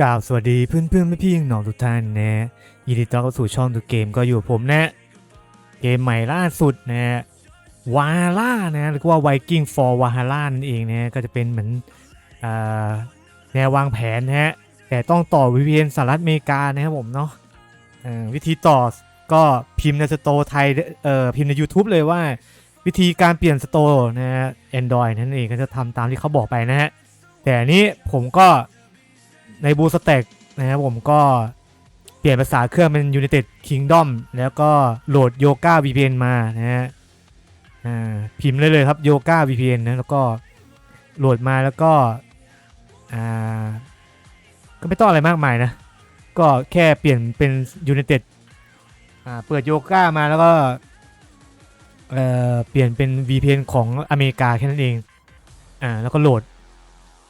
กล่าวสวัสดีเพื่อนเพื่อนๆพี่ๆน้องทุกท่านนะยินดีต้อนรับสู่ช่องดูเกมก็อยู่กับผมนะ เกมใหม่ล่าสุดนะวาล่านะหรือว่า Viking for Valhalla นั่นเองนะก็จะเป็นเหมือนอแนววางแผนนะฮะแต่ต้องต่อ VPN สหรัฐอเมริกานะครับผมเนาะวิธีต่อก็พิมพ์ในสโตไทยเอ่อพิมพ์ใน YouTube เลยว่า วิธีการเปลี่ยนสโตนะฮะ Android นั่นเองก็จะทำตามที่เขาบอกไปนะฮะแต่นี้ผมก็ ในบูสเต็กนะครับผมก็เปลี่ยนภาษาเครื่องเป็น United Kingdom แล้วก็โหลด Yoga VPN มานะฮะอ่าพิมพ์เลยเลยครับ Yoga VPN นะแล้วก็โหลดมาแล้วก็อ่าก็ไม่ต้องอะไรมากมายนะ ก็แค่เปลี่ยนเป็น United อ่าเปิด Yoga มาแล้วก็เอ่อเปลี่ยนเป็น VPN ของอเมริกาแค่นั้นเองอ่าแล้วก็โหลด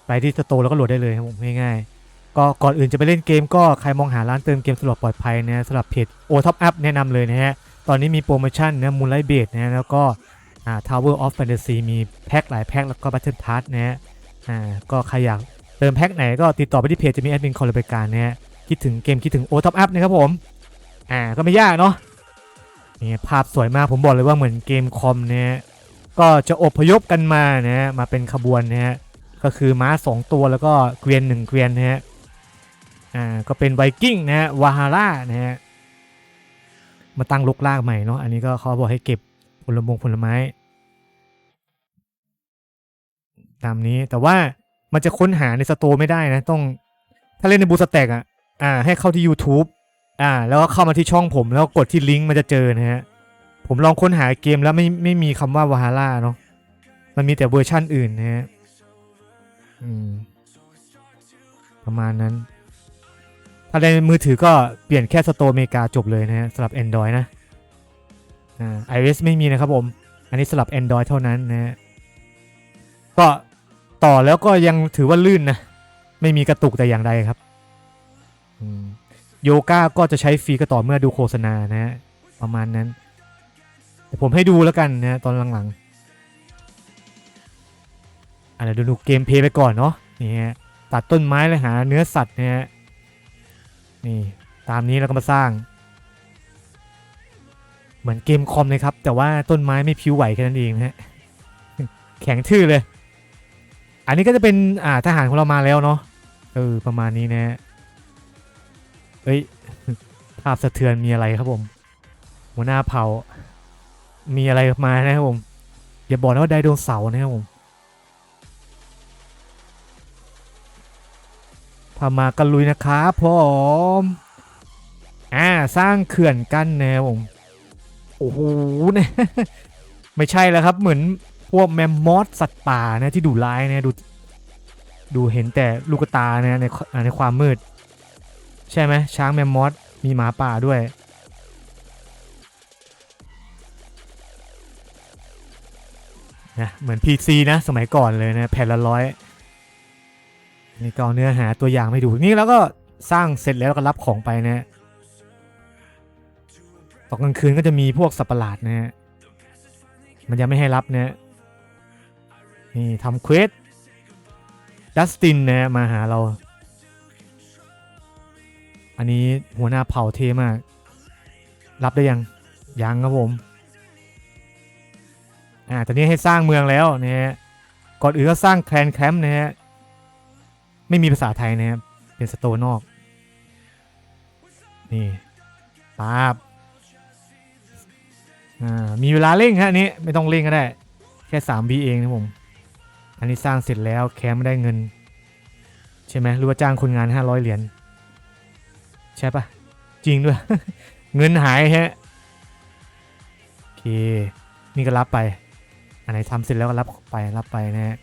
ไปที่สโตร์แล้วก็โหลดได้เลยครับผมง่ายๆ ก็ก่อนอื่นจะไปเล่นเกมก็ใครมองหาร้านเติมเกมสะดปลอดภัยนะสำหรับเพจโอท็อปอัพแนะนำเลยนะฮะ ตอนนี้มีโปรโมชั่นนะมูลไลเบดนะแล้วก็อ่า Tower of Fantasy มีแพ็คหลายแพ็คแล้วก็ Battle Pass นะฮะอ่าก็ใครอยากเติมแพ็คไหนก็ติดต่อไปที่เพจจะมีแอดมินคอยบริการนะฮะคิดถึงเกมคิดถึงโอท็อปอัพนะครับผมอ่าก็ไม่ยากเนาะนี่ภาพสวยมากผมบอกเลยว่าเหมือนเกมคอมนะฮะก็จะอพยพกันมานะฮะมาเป็นขบวนนะฮะก็คือม้า 2 ตัวแล้วก็เกวียน1เกวียนนะฮะ อ่าก็เป็นไวกิ้งนะฮะวาฮาร่านะฮะมาตั้งลกลากใหม่เนาะอันนี้ก็เขาบอกให้เก็บผลมงผลไม้ ตามนี้แต่ว่ามันจะค้นหาในสตร์ไม่ได้นะ ต้องถ้าเล่นในบูสแต็กอะอ่า ให้เข้าที่ YouTube อ่า แล้วก็เข้ามาที่ช่องผมแล้วก็กดที่ลิงก์มันจะเจอนะฮะ ผมลองค้นหาเกมแล้วไม่ไม่มีคำว่าวาฮาร่าเนาะมันมีแต่เวอร์ชั่นอื่นนะฮะ อืม ประมาณนั้น ถ้าในมือถือก็เปลี่ยนแค่สโตร์อเมริกาจบเลยนะฮะสำหรับ Android นะอ่า iOS ไม่มีนะครับผม อันนี้สำหรับ Android เท่านั้นนะฮะก็ต่อแล้วก็ยังถือว่าลื่นนะ ไม่มีกระตุกแต่อย่างใดครับโยก้าก็จะใช้ฟรีก็ต่อเมื่อดูโฆษณานะฮะประมาณนั้นแต่ผมให้ดูแล้วกันนะตอนหลังๆอะเดี๋ยวดูเกมเพย์ไปก่อนเนาะนี่ฮะตัดต้นไม้เลยหาเนื้อสัตว์นะฮะ นี่ตามนี้แล้วก็มาสร้าง เหมือนเกมคอมเลยครับ แต่ว่าต้นไม้ไม่พิ้วไหวแค่นั้นเองนะฮะแข็งทื่อเลย อันนี้ก็จะเป็นอ่าทหารของเรามาแล้วเนาะเออประมาณนี้นะเอ้ยภาพสะเทือนมีอะไรครับผม หัวหน้าเผ่ามีอะไรมานะครับผมอย่าบอกนะว่าไดโนเสาร์นะครับผม พามากันลุยนะครับผมอ่าสร้างเขื่อนกั้นแนะครับผมโอ้โหเนี่ยไม่ใช่แล้วครับ เหมือนพวกแมมมอสสัตว์ป่านะที่ดุร้ายนะดูดูเห็นแต่ลูกตานะในในความมืด ใช่ไหมช้างแมมมอสมีหมาป่าด้วย นะเหมือน PC นะ สมัยก่อนเลยนะแผ่นละร้อย นี่ก็เนื้อหาตัวอย่างไม่ดูนี่แล้วก็สร้างเสร็จแล้วก็รับของไปนะฮะตอนกลางคืนก็จะมีพวกสัตว์ประหลาดนะฮะมันยังไม่ให้รับนะฮะนี่ทำเควสดัสตินนะฮะมาหาเรา อันนี้หัวหน้าเผ่าเทมาก รับได้ยัง ยังครับผม อ่าตอนนี้ให้สร้างเมืองแล้วนะฮะก่อนอื่นก็สร้างแคลนแคมป์นะฮะ ไม่มีภาษาไทยนะครับ เป็นสโตนอก นี่ป๊าบอ่ามีเวลาเร่งฮะนี้ไม่ต้องเร่งก็ได้ แค่3 b เองนะผม อันนี้สร้างเสร็จแล้วแคมไม่ได้เงิน ใช่ไหมหรือว่าจ้างคนงาน 500 เหรียญใช่ปะจริงด้วย เงินหายฮะโอเค นี่ก็รับไป อันไหนทำเสร็จแล้วก็รับไปรับไปนะฮะ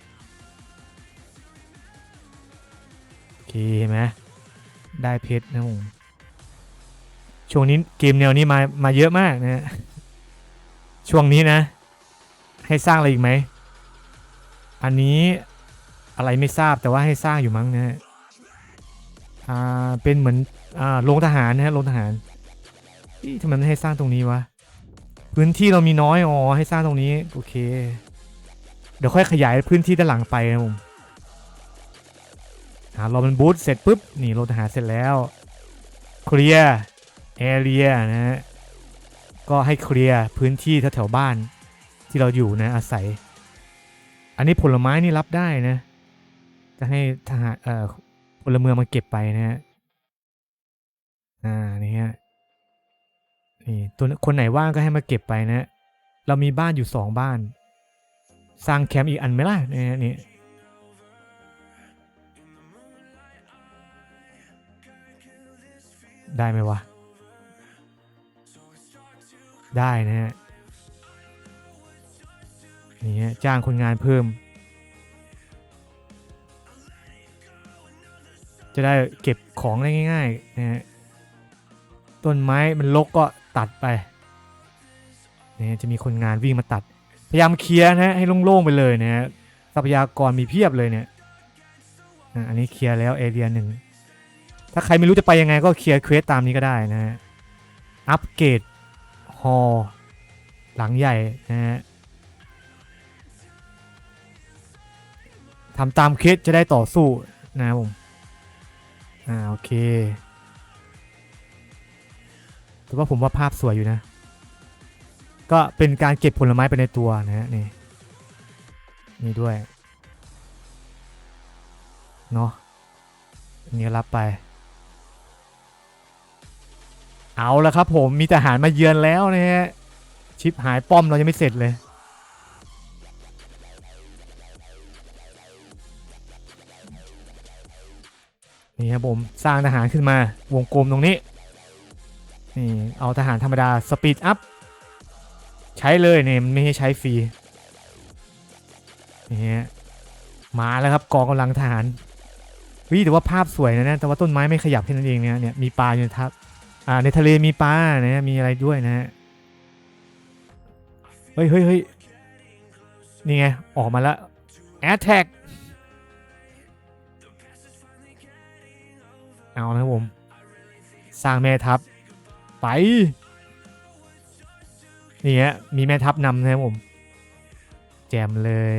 เคเห็นไหมได้เพชรนะผมช่วงนี้เกมแนวนี้มามาเยอะมากนะช่วงนี้นะ ให้สร้างอะไรอีกไหม อันนี้อะไรไม่ทราบแต่ว่าให้สร้างอยู่มั้งนะฮะอ่าเป็นเหมือนอ่าโรงทหารนะฮะโรงทหารอี้ทำไมไม่ให้สร้างตรงนี้วะพื้นที่เรามีน้อยอ๋อให้สร้างตรงนี้โอเค เดี๋ยวค่อยขยายพื้นที่ด้านหลังไปนะผม หารอมันบูทเสร็จปุ๊บนี่รถทหารเสร็จแล้วเคลียร์แอเรียนะฮะก็ให้เคลียร์พื้นที่แถวๆบ้านที่เราอยู่นะอาศัย อันนี้ผลไม้นี่รับได้นะ จะให้ทหารเอ่อพลเมืองมาเก็บไปนะฮะอ่านี่ฮะนี่ตัวคนไหนว่างก็ให้มาเก็บไปนะ เรามีบ้านอยู่สองบ้าน สร้างแคมป์อีกอันไหมล่ะนี่นี่ ได้ไหมวะ ได้นะฮะนี่ฮะจ้างคนงานเพิ่ม จะได้เก็บของได้ง่ายๆนะฮะต้นไม้มันรกก็ตัดไปนะจะมีคนงานวิ่งมาตัด พยายามเคลียร์นะฮะให้โล่งๆไปเลยนะฮะทรัพยากรมีเพียบเลยเนี่ยอันนี้เคลียร์แล้วเอเรียหนึ่ง ถ้าใครไม่รู้จะไปยังไงก็เคลียร์เควสตามนี้ก็ได้นะฮะ อัปเกรดฮอลหลังใหญ่นะฮะทำตามเควสจะได้ต่อสู้นะครับผม อ่าโอเค แต่ว่าผมว่าภาพสวยอยู่นะ ก็เป็นการเก็บผลไม้ไปในตัวนะฮะนี่นี่ด้วย เนาะนนี้รับไป เอาละครับผมมีทหารมาเยือนแล้วนะฮะชิปหายป้อมเรายังไม่เสร็จเลย นี่ครับผมสร้างทหารขึ้นมาวงกลมตรงนี้ นี่เอาทหารธรรมดาสปีดอัพ ใช้เลยเนี่ยมันไม่ให้ใช้ฟรีนี่ฮะมาแล้วครับกองกำลังทหารวิแต่ว่าภาพสวยนะเนี่ยแต่ว่าต้นไม้ไม่ขยับแค่นั้นเองเนี่ยเนี่ยมีปลาอยู่ทับ อ่าในทะเลมีปลานะมีอะไรด้วยนะฮะเฮ้ยเฮ้ยเฮ้ยนี่ไง ออกมาแล้ว Attack เอานะครับผม สร้างแม่ทัพ ไป นี่ฮะมีแม่ทัพนำนะครับผม แจมเลย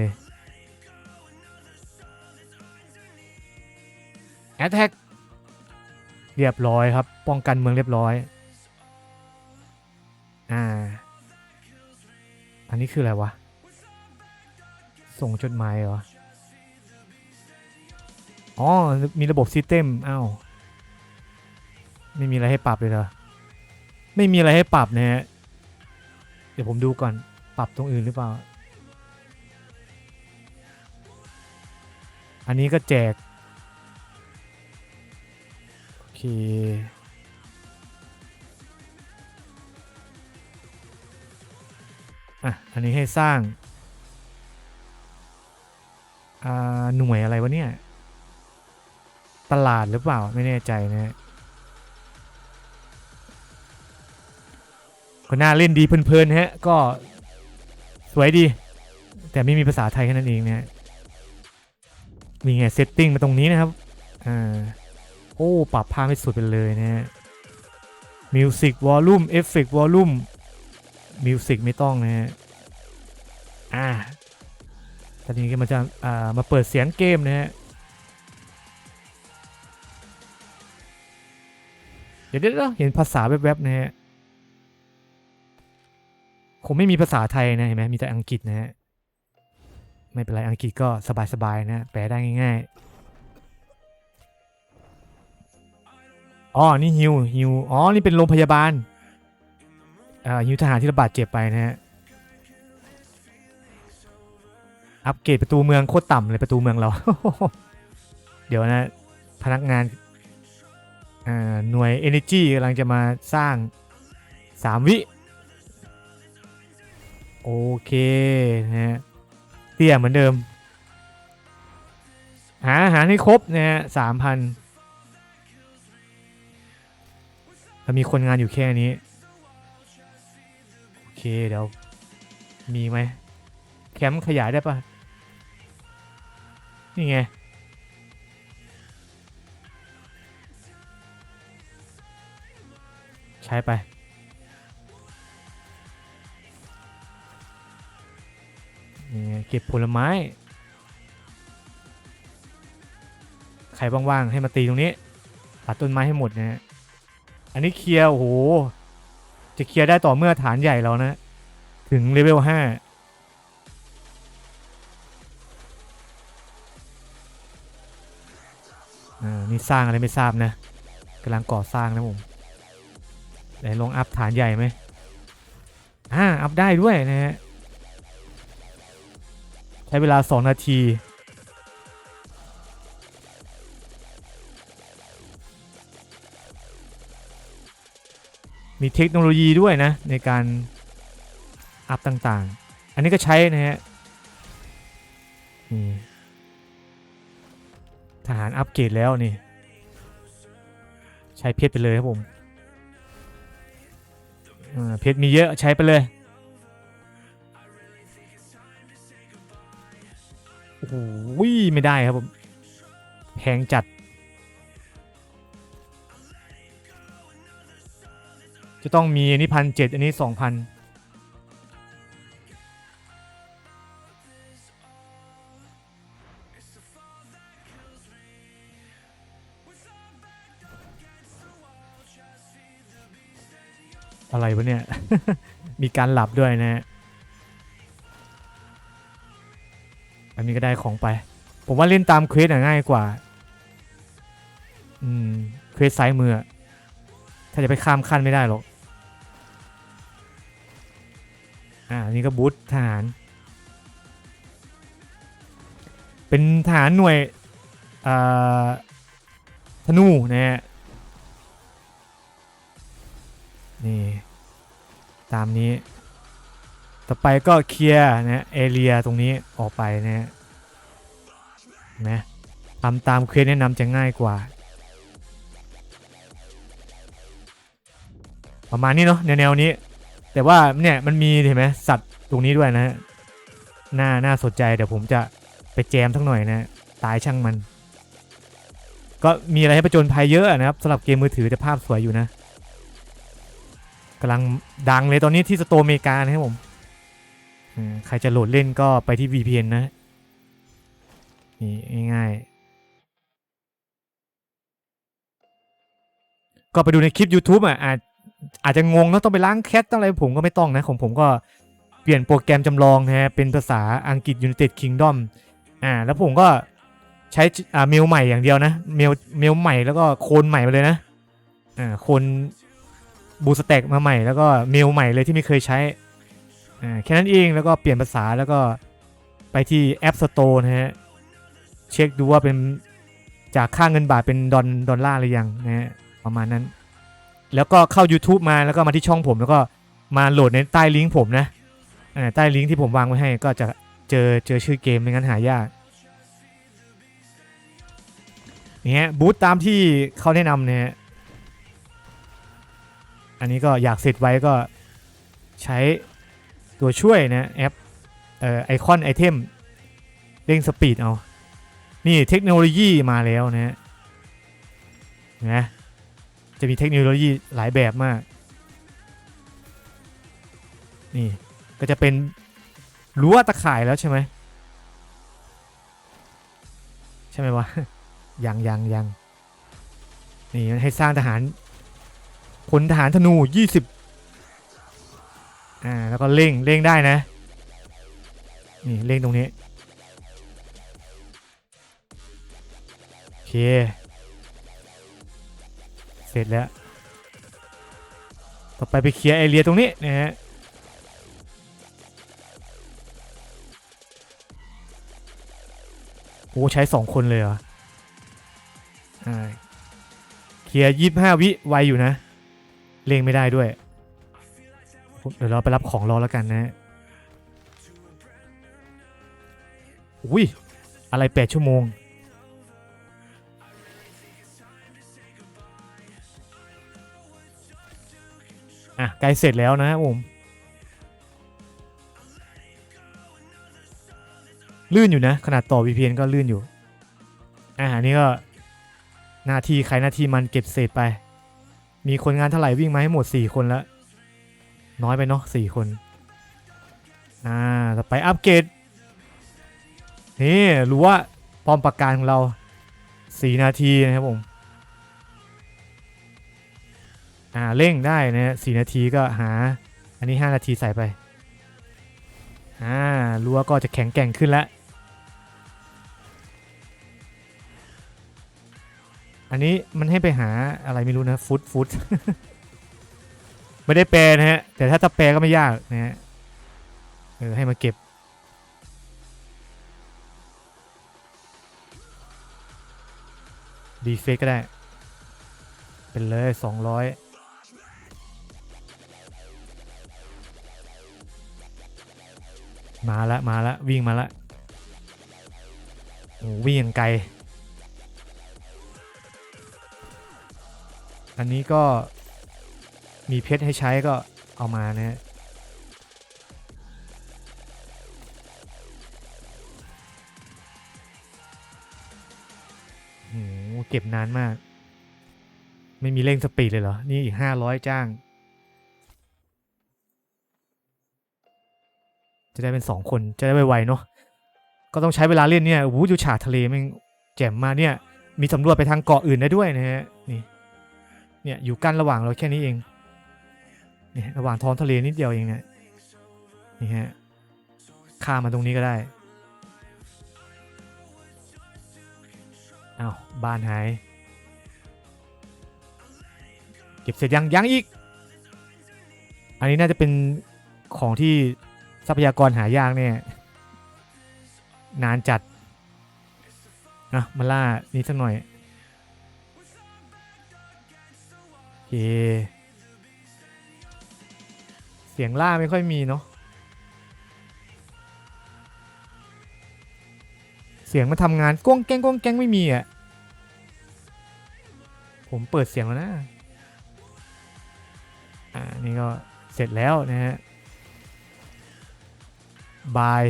แอตแทก เรียบร้อยครับ ป้องกันเมืองเรียบร้อย อ่า อันนี้คืออะไรวะ ส่งจดหมายเหรอ อ๋อ มีระบบซิสเต็มอ้าว ไม่มีอะไรให้ปรับเลยเหรอ ไม่มีอะไรให้ปรับนะฮะ เดี๋ยวผมดูก่อน ปรับตรงอื่นหรือเปล่า อันนี้ก็แจก อเคอะ อันนี้ให้สร้าง อ่า หน่วยอะไรวะเนี่ย ตลาดหรือเปล่า ไม่แน่ใจนะฮะก็น่าเล่นดีเพลินๆฮะ ก็สวยดี แต่ไม่มีภาษาไทยแค่นั้นเองนะฮะมีไงเซตติ้งมาตรงนี้นะครับ อ่า โอ้ ปรับภาพให้สุดไปเลยนะฮะมิวสิกวอลลุ่มเอฟเฟกต์วอลลุ่มมิวสิกไม่ต้องนะฮะอ่าตอนนี้ก็มันจะอ่ามาเปิดเสียงเกมนะฮะเดี๋ยวเดี๋ยวเห็นภาษาแวบๆนะฮะคงไม่มีภาษาไทยนะเห็นไหมมีแต่อังกฤษนะฮะไม่เป็นไรอังกฤษก็สบายๆนะแปลได้ง่าย ๆ อ๋อ นี่ฮิวฮิวอ๋อ นี่เป็นโรงพยาบาลอ่าฮิวทหารที่ระบาดเจ็บไปนะฮะ อัปเกรดประตูเมืองโคตรต่ำเลยประตูเมืองเรา เดี๋ยวนะ พนักงานอ่าหน่วย Energy กำลังจะมาสร้าง3วิ โอเคนะฮะเตี้ยเหมือนเดิม หาอาหารให้ครบนะฮะสามพัน แล้วมีคนงานอยู่แค่นี้ โอเคเดี๋ยว มีไหมแคมป์ขยายได้ปะนี่ไง ใช้ไปนี่ไงเก็บผลไม้ ใครว่างๆ ให้มาตีตรงนี้ ตัดต้นไม้ให้หมดนะฮะ อันนี้เคลียร์โอ้โห จะเคลียร์ได้ต่อเมื่อฐานใหญ่แล้วนะ ถึงเลเวลห้าอ่า นี่สร้างอะไรไม่ทราบนะกำลังก่อสร้างนะผมไหนลองอัพฐานใหญ่ไหมอ่า อัพได้ด้วยนะฮะ ใช้เวลา 2 นาที มีเทคโนโลยีด้วยนะ ในการอัพต่างๆ อันนี้ก็ใช้นะฮะนี่ทหารอัปเกรดแล้วนี่ ใช้เพชรไปเลยครับผมเพชรมีเยอะใช้ไปเลยโอ้โหไม่ได้ครับผมแพงจัด จะต้องมีอันนี้พันเจ็ดอันนี้สองพันอะไรวะเนี่ย มีการหลับด้วยนะฮะอันนี้ก็ได้ของไป ผมว่าเล่นตามเควสง่ายกว่า อืม เควสซ้ายมือ ถ้าจะไปข้ามขั้นไม่ได้หรอก นี่ก็บูธทหาร เป็นทหารหน่วยอ่าธนูนะฮะนี่ ตามนี้ ต่อไปก็เคลียร์นะเอเรียตรงนี้ออกไปนะฮะนะทำตามเควสแนะนำจะง่ายกว่า ประมาณนี้เนาะแนวๆนี้ แต่ว่าเนี่ยมันมีเห็นไหมสัตว์ตรงนี้ด้วยนะฮะน่าน่าสนใจเดี๋ยวผมจะไปแจมทั้งหน่อยนะ ตายช่างมัน ก็มีอะไรให้ประจนภัยเยอะนะครับสำหรับเกมมือถือแต่ภาพสวยอยู่นะกำลังดังเลยตอนนี้ที่สโตร์อเมริกานะครับผมอืมใครจะโหลดเล่นก็ไปที่ VPN นะ นี่ง่ายๆก็ไปดูในคลิป YouTube อะอาจ อาจจะงงแล้วต้องไปล้างแคทต้องอะไรผมก็ไม่ต้องนะของผมก็เปลี่ยนโปรแกรมจำลองนะฮะเป็นภาษาอังกฤษ United Kingdom อ่าแล้วผมก็ใช้อ่าเมลใหม่อย่างเดียวนะเมลเมลใหม่แล้วก็โคนใหม่มาเลยนะอ่าโคนบูสแต็กมาใหม่แล้วก็เมลใหม่เลยที่ไม่เคยใช้อ่าแค่นั้นเองแล้วก็เปลี่ยนภาษาแล้วก็ไปที่ App Store นะฮะเช็คดูว่าเป็นจากค่าเงินบาทเป็นดอลดอลลาร์หรือยังนะฮะประมาณนั้น แล้วก็เข้า YouTube มาแล้วก็มาที่ช่องผม แล้วก็มาโหลดในใต้ลิงก์ผมนะใต้ลิงก์ที่ผมวางไว้ให้ก็จะเจอเจอชื่อเกมไม่งั้นหายากนี่ฮะบูตตามที่เขาแนะนำเนี่ยอันนี้ก็อยากเสร็จไว้ก็ใช้ตัวช่วยนะแอปเอ่อไอคอนไอเทมเร่งสปีดเอา นี่เทคโนโลยีมาแล้วนะฮะเห็นะ จะมีเทคโนโลยีหลายแบบมาก นี่ก็จะเป็นรั้วตะข่ายแล้วใช่ไหมใช่ไหมวะ ยังยังยังนี่มันให้สร้างทหารพลทหารธนู 20 อ่า แล้วก็เร่งเร่งได้นะ นี่เร่งตรงนี้ โอเค ร็จแล้ว ต่อไปไปเคลียร์ไอเรียตรงนี้นะฮะโอ้ใช้สองคนเลยเหรออ่เคลียร์ยี่ห้าวิไวอยู่นะเร่งไม่ได้ด้วย เดี๋ยวเราไปรับของรอแล้วกันนะอุ้ยอะไรแปดชั่วโมง อะใกล้เสร็จแล้วนะครับผม ลื่นอยู่นะ ขนาดต่อ VPN ก็ลื่นอยู่ อะอันนี้ก็หน้าที่ใครหน้าที่มันเก็บเศษไป มีคนงานเท่าไหร่วิ่งมาให้หมด 4 คนแล้ว น้อยไปเนาะสี่คน อ่าต่อไปอัปเกรด นี่รู้ว่าป้อมปราการของเราสี่นาทีนะครับผม อ่าเร่งได้นะสี่นาทีก็หา อันนี้ 5 นาทีใส่ไปอ่ารั้วก็จะแข็งแกร่งขึ้นแล้วอันนี้มันให้ไปหาอะไรไม่รู้นะฟุตฟุตไม่ได้แปลนะฮะ แต่ถ้าจะแปลก็ไม่ยากนะฮะเออให้มาเก็บ ดีเฟกก็ได้ เป็นเลย200 มาละมาละวิ่งมาละโอ้วิ่งย่างไกล อันนี้ก็มีเพชรให้ใช้ก็เอามานะฮะโอ้เก็บนานมาก ไม่มีเร่งสปีดเลยเหรอ นี่อีกห้าร้อยจ้าง จะได้เป็นสองคนจะได้ไวๆเนาะก็ต้องใช้เวลาเล่นเนี่ยโอ้โหดูฉากทะเลมันแจ่มมาเนี่ย มีสำรวจไปทางเกาะอื่นได้ด้วยนะฮะนี่เนี่ยอยู่กั้นระหว่างเราแค่นี้เองเนี่ยระหว่างท้องทะเลนิดเดียวเองเนี่ยนี่ฮะข้ามมาตรงนี้ก็ได้อ้าวบ้านหาย เก็บเสร็จยังยังอีก อันนี้น่าจะเป็นของที่ ทรัพยากรหายากเนี่ย นานจัดอะมาล่านี้สักหน่อยเคเสียงล่าไม่ค่อยมีเนาะเสียงมาทำงานก้องแก้งก้องแก้งไม่มีอะผมเปิดเสียงแล้วนะ อ่า นี่ก็เสร็จแล้วนะฮะ บาย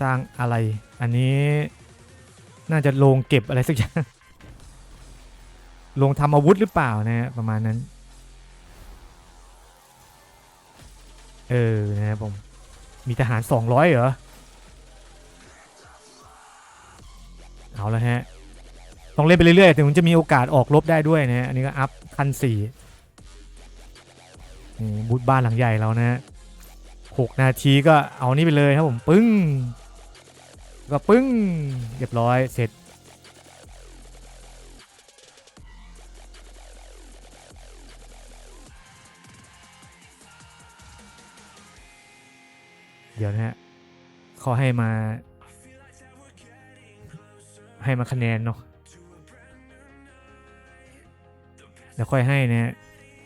สร้างอะไร อันนี้น่าจะลงเก็บอะไรสักอย่าง ลงทำอาวุธหรือเปล่านะฮะประมาณนั้น เออนะครับผม มีทหาร 200 เหรอ เอาแล้วฮะ ต้องเล่นไปเรื่อยๆ ถึงมันจะมีโอกาสออกรบได้ด้วยนะฮะ อันนี้ก็อัพขั้นสี่บูธบ้านหลังใหญ่แล้วนะฮะ หกนาทีก็เอานี่ไปเลยครับผมปึ้ง ก็ปึ้ง เรียบร้อยเสร็จ เดี๋ยวนะฮะเขาให้มา ให้มาคะแนนเนาะเดี๋ยวค่อยให้นะฮะ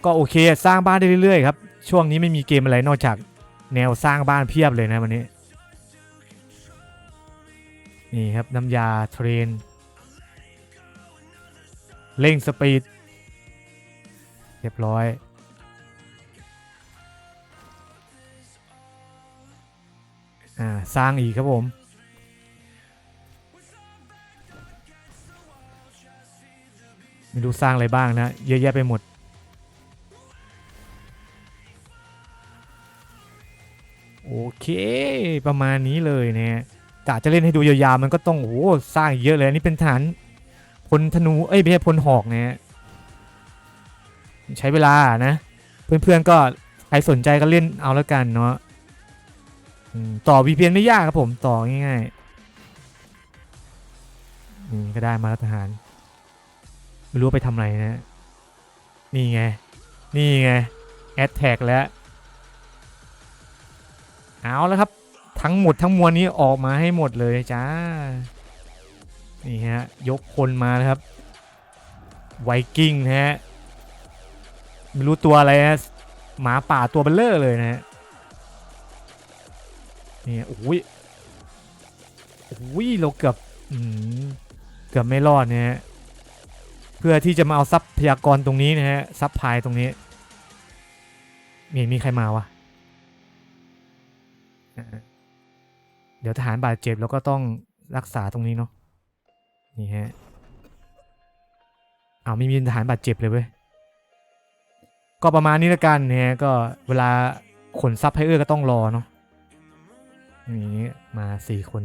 ก็โอเค สร้างบ้านได้เรื่อยๆครับ ช่วงนี้ไม่มีเกมอะไรนอกจาก แนวสร้างบ้านเพียบเลยนะวันนี้ นี่ครับน้ำยาเทรน เร่งสปีด เรียบร้อยอ่าสร้างอีกครับผมไม่รู้สร้างอะไรบ้างนะ เยอะแยะไปหมด โอเค ประมาณนี้เลยเนี่ยกะจะเล่นให้ดูยาวๆมันก็ต้องโอ้โหสร้างเยอะเลยนนี้เป็นฐานพลธนูเอ้ยไม่ใช่พลหอกเนี่ยใช้เวลานะ เพื่อนๆก็ใครสนใจก็เล่นเอาแล้วกันเนาะอืมต่อ VPN ไม่ยากครับผมต่อง่ายๆนี่ก็ได้มาแล้วทหารไม่รู้ว่าไปทำอะไรนะ นี่ไง นี่ไง แอดแท็กแล้ว เอาแล้วครับ ทั้งหมดทั้งมวลนี้ออกมาให้หมดเลยจ้า นี่ฮะ ยกคนมาครับ ไวกิ้งนะฮะ ไม่รู้ตัวอะไรนะหมาป่าตัวเบลเลอร์เลยนะฮะ นี่โอ้ยโอ้ยเราเกือบอืมเกือบไม่รอดนะฮะ เพื่อที่จะมาเอาทรัพยากรตรงนี้นะฮะซับพลายตรงนี้ มีมีใครมาวะ เดี๋ยวทหารบาดเจ็บแล้วก็ต้องรักษาตรงนี้เนาะนี่ฮะเอาไม่มีทหารบาดเจ็บเลยเว้ยก็ประมาณนี้ละกันเนี่ยก็เวลาขนซับให้เอื้อก็ต้องรอเนาะนี่มาสี่คน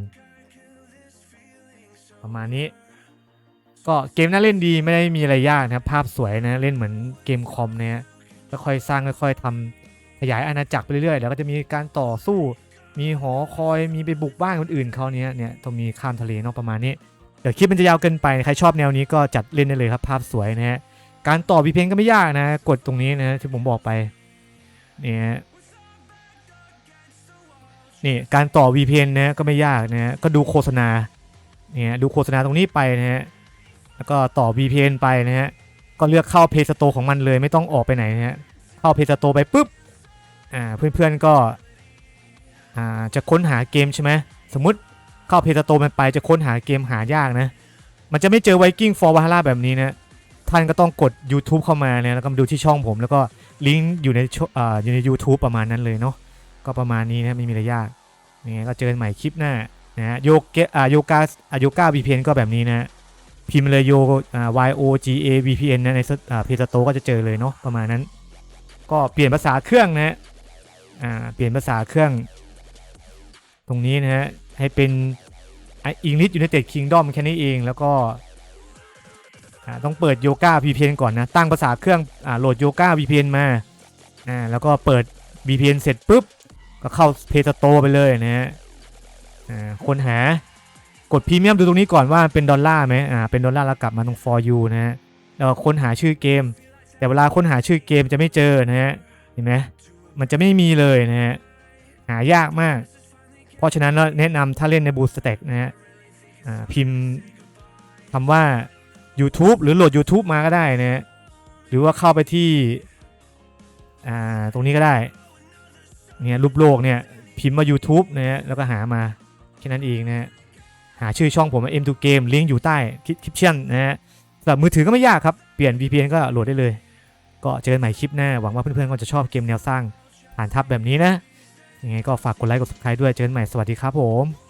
ประมาณนี้ ก็เกมน่าเล่นดีไม่ได้มีอะไรยากนะครับ ภาพสวยนะ เล่นเหมือนเกมคอมเนี่ยค่อยๆสร้างค่อยๆทำขยายอาณาจักรไปเรื่อยๆแล้วก็จะมีการต่อสู้ มีหอคอยมีไปบุกบ้านคนอื่นเขาเนี้ยเนี่ยต้องมีข้ามทะเลเนอกประมาณนี้ เดี๋ยวคลิปมันจะยาวเกินไป ใครชอบแนวนี้ก็จัดเล่นได้เลยครับภาพสวยนะฮะการต่อ VPN ก็ไม่ยากนะ กดตรงนี้นะที่ผมบอกไปเนี่ยนี่การต่อ VPN นะก็ไม่ยากนะฮะก็ดูโฆษณาเนี่ยดูโฆษณาตรงนี้ไปนะฮะแล้วก็ต่อ VPN ไปนะฮะก็เลือกเข้า Play Store ของมันเลยไม่ต้องออกไปไหนนะฮะเข้า Play Store ไปปุ๊บอ่าเพื่อนๆก็อ่า จะค้นหาเกมใช่ไหมสมมติเข้าเพจโตมันไปจะค้นหาเกมหายากนะ มันจะไม่เจอ Viking for Valhalla แบบนี้นะ ท่านก็ต้องกด YouTube เข้ามาเนี่ยแล้วก็ดูที่ช่องผม แล้วก็ลิงก์อยู่ในช่องอยู่ใน YouTube ประมาณนั้นเลยเนาะก็ประมาณนี้นะไม่มีอะไรยากยังไงก็เจอใหม่คลิปหน้านะโยเกอ่าโยกาอ่าโยกา VPN ก็แบบนี้นะพิมพ์เลยโยอ่า Y O G A VPN นะในเพจโตก็จะเจอเลยเนาะประมาณนั้น ก็เปลี่ยนภาษาเครื่องนะฮะอ่าเปลี่ยนภาษาเครื่อง ตรงนี้นะฮะ ให้เป็นอังกฤษยูไนเต็ดคิงดอมแค่นี้เองแล้วก็ต้องเปิดโยก a VPN ก่อนนะ ตั้งภาษาเครื่องอ่าโหลดโยก a VPN มาอ่าแล้วก็เปิด VPN เสร็จปุ๊บ ก็เข้าเพจโตไปเลยนะฮะอ่าค้นหากดพรีเมียมดูตรงนี้ก่อนว่าเป็นดอลลาร์ไหมอ่าเป็นดอลลาร์แล้วกลับมาตรง for you นะฮะแล้วค้นหาชื่อเกม แต่เวลาค้นหาชื่อเกมจะไม่เจอนะฮะเห็นไหมมันจะไม่มีเลยนะฮะหายากมาก เพราะฉะนั้นเราแนะนำถ้าเล่นใน BoostStack นะฮะพิมพ์คำว่า YouTube หรือโหลด YouTube มาก็ได้นะฮะหรือว่าเข้าไปที่ตรงนี้ก็ได้เนี่ยรูปโลกเนี่ยพิมพ์มา YouTube นะฮะแล้วก็หามาแค่นั้นเองนะฮะหาชื่อช่องผม M2 Game ลิงก์อยู่ใต้คลิปเชั่นนะฮะสำหรับมือถือก็ไม่ยากครับ เปลี่ยน VPN ก็โหลดได้เลย ก็เจอกันใหม่คลิปหน้า หวังว่าเพื่อนๆก็จะชอบเกมแนวสร้างฐานทัพแบบนี้นะ ยังไงก็ฝากกดไลค์กด subscribe ด้วยเจอกันใหม่สวัสดีครับผม